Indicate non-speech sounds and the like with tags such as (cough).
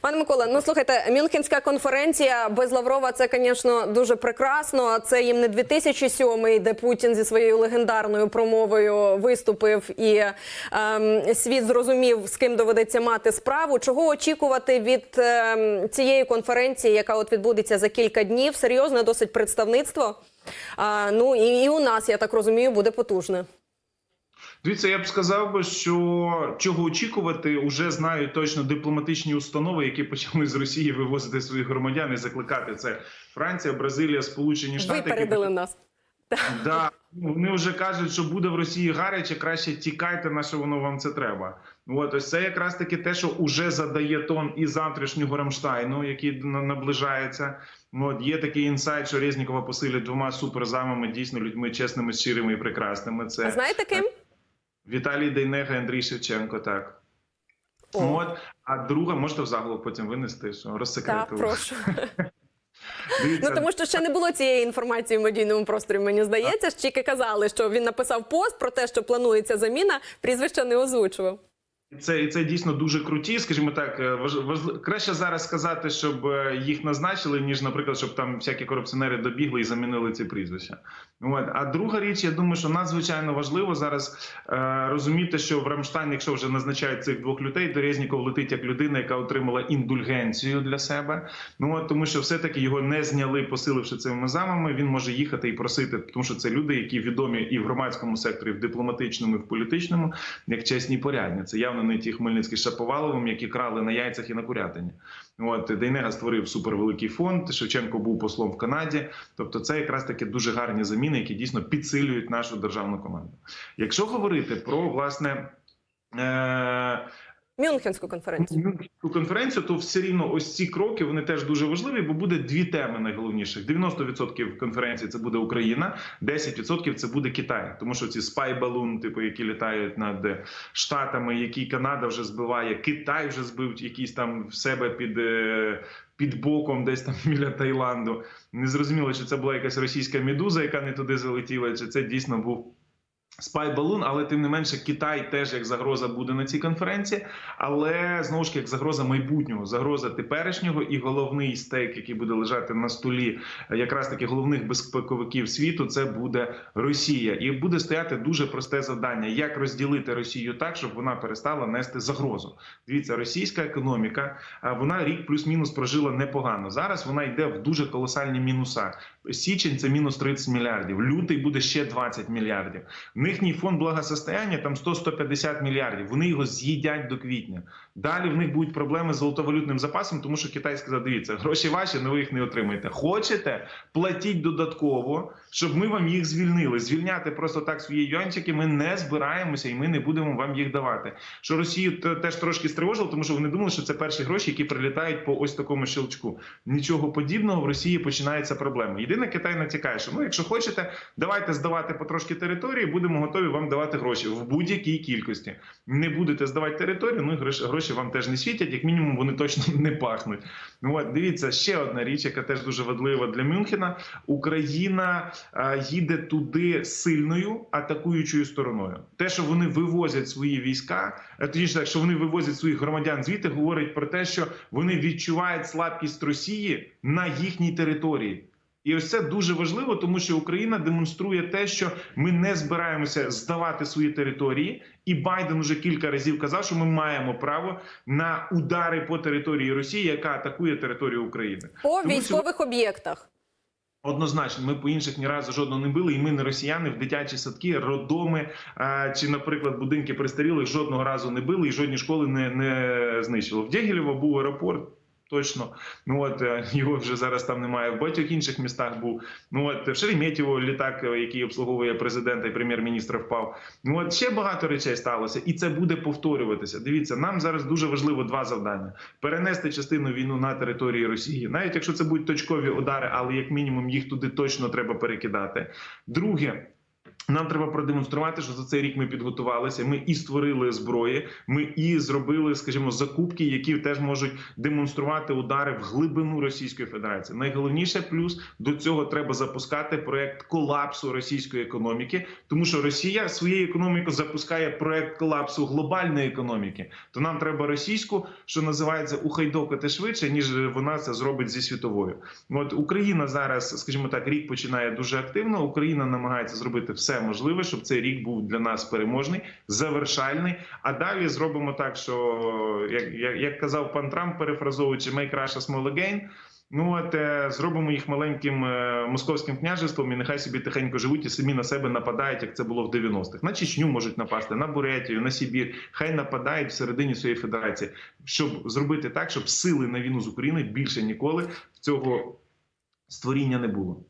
Пане Микола, ну слухайте, Мюнхенська конференція без Лаврова це, звісно, дуже прекрасно. Це їм не 2007, де Путін зі своєю легендарною промовою виступив і ем, світ зрозумів, з ким доведеться мати справу. Чого очікувати від ем, цієї конференції, яка от відбудеться за кілька днів? Серйозне досить представництво. А, ну і, і у нас, я так розумію, буде потужне. Дивіться, я б сказав би, що чого очікувати, вже знають точно дипломатичні установи, які почали з Росії вивозити своїх громадян і закликати це Франція, Бразилія, Сполучені Штати. які нас. Да, вони вже кажуть, що буде в Росії гаряче, краще тікайте, на що воно вам це треба. От ось це якраз таки те, що вже задає тон і завтрашнього Рамштайну, який на- наближається. От є такий інсайт, що Резнікова посилять двома суперзамами, дійсно людьми чесними, щирими і прекрасними. Це знаєте ким? Віталій Дейнега, Андрій Шевченко. Так О, от а друга можете в заголовок потім винести, що так, прошу. (laughs) Дивіться, Ну тому що ще не було цієї інформації в медійному просторі. Мені здається, тільки казали, що він написав пост про те, що планується заміна. Прізвища не озвучував. Це і це дійсно дуже круті. Скажімо так, е, важ, краще зараз сказати, щоб е, їх назначили, ніж, наприклад, щоб там всякі корупціонери добігли і замінили ці прізвища. От а друга річ, я думаю, що надзвичайно важливо зараз е, розуміти, що в Рамштайн, якщо вже назначають цих двох людей, то Резніков летить як людина, яка отримала індульгенцію для себе. Ну от тому, що все таки його не зняли, посиливши цими замами. Він може їхати і просити, тому що це люди, які відомі і в громадському секторі, і в дипломатичному, і в політичному, як чесні порядні. Це явно не ті хмельницькі Шаповаловим, які крали на яйцях і на курятині. От Дейнега створив супервеликий фонд. Шевченко був послом в Канаді. Тобто, це якраз таки дуже гарні заміни, які дійсно підсилюють нашу державну команду. Якщо говорити про власне. Е- Мюнхенську конференцію. Цю конференцію, то все рівно ось ці кроки вони теж дуже важливі, бо буде дві теми найголовніших: 90% конференції це буде Україна, 10% це буде Китай, тому що ці спай балун, типу, які літають над штатами, які Канада вже збиває, Китай вже збив якісь там в себе під. е, Під боком, десь там (laughs) біля Таїланду, не зрозуміло, чи це була якась російська медуза, яка не туди залетіла, чи це дійсно був Спай балун, але тим не менше Китай теж як загроза буде на цій конференції, але знову ж як загроза майбутнього, загроза теперішнього і головний стейк, який буде лежати на столі, якраз таки головних безпековиків світу, це буде Росія, і буде стояти дуже просте завдання: як розділити Росію так, щоб вона перестала нести загрозу. Дивіться, російська економіка, а, вона рік плюс-мінус прожила непогано. Зараз вона йде в дуже колосальні мінуса. Січень це мінус 30 мільярдів. Лютий буде ще 20 мільярдів. В Нихній фонд благосостояння там 100-150 мільярдів. Вони його з'їдять до квітня. Далі в них будуть проблеми з золотовалютним запасом, тому що Китай сказав: дивіться, гроші ваші, але ви їх не отримаєте. Хочете, платіть додатково, щоб ми вам їх звільнили. Звільняти просто так свої юанчики ми не збираємося і ми не будемо вам їх давати. Що Росію те- теж трошки стривожило, тому що вони думали, що це перші гроші, які прилітають по ось такому щелчку. Нічого подібного в Росії починається проблема. Єдине, Китай натякає, що ну, якщо хочете, давайте здавати потрошки території, будемо готові вам давати гроші в будь-якій кількості. Не будете здавати територію, ну і гроші, вам теж не світять, як мінімум вони точно (laughs) не пахнуть. Ну от дивіться, ще одна річ, яка теж дуже важлива для Мюнхена. Україна їде туди сильною атакуючою стороною. Те, що вони вивозять свої війська, е, тоді ж так, що вони вивозять своїх громадян звідти, говорить про те, що вони відчувають слабкість Росії на їхній території. І ось це дуже важливо, тому що Україна демонструє те, що ми не збираємося здавати свої території, і Байден уже кілька разів казав, що ми маємо право на удари по території Росії, яка атакує територію України. По Тому військових об'єктах. Однозначно, ми по інших ні разу жодного не били, і ми не росіяни в дитячі садки, родоми чи, наприклад, будинки престарілих жодного разу не били і жодні школи не, не знищили. В Дягілєво був аеропорт. Точно, ну от е, (laughs) його вже зараз там немає. В багатьох інших містах був. Ну от в Шереметьєво літак, е, який обслуговує президента і прем'єр-міністра, впав. Ну от ще багато речей сталося, і це буде повторюватися. Дивіться, нам зараз дуже важливо два завдання: перенести частину війну на території Росії, навіть якщо це будуть точкові удари, але як мінімум їх туди точно треба перекидати. Друге. Нам треба продемонструвати, що за цей рік ми підготувалися. Ми і створили зброї, ми і зробили, скажімо, закупки, які теж можуть демонструвати удари в глибину Російської Федерації. Найголовніше плюс до цього треба запускати проект колапсу російської економіки, тому що Росія своєю економікою запускає проект колапсу глобальної економіки. То нам треба російську, що називається ухайдокати швидше, ніж вона це зробить зі світовою. От Україна зараз, скажімо так, рік починає дуже активно. Україна намагається зробити все можливе, щоб цей рік був для нас переможний, завершальний. А далі зробимо так, що як, як, як казав пан Трамп, перефразовуючи «Make Russia small again», Ну от е, зробимо їх маленьким е, московським княжеством, і нехай собі тихенько живуть і самі на себе нападають, як це було в 90-х. На Чечню можуть напасти, на Буретію, на Сибір. Хай нападають всередині своєї федерації, щоб зробити так, щоб сили на війну з Україною більше ніколи цього створіння не було.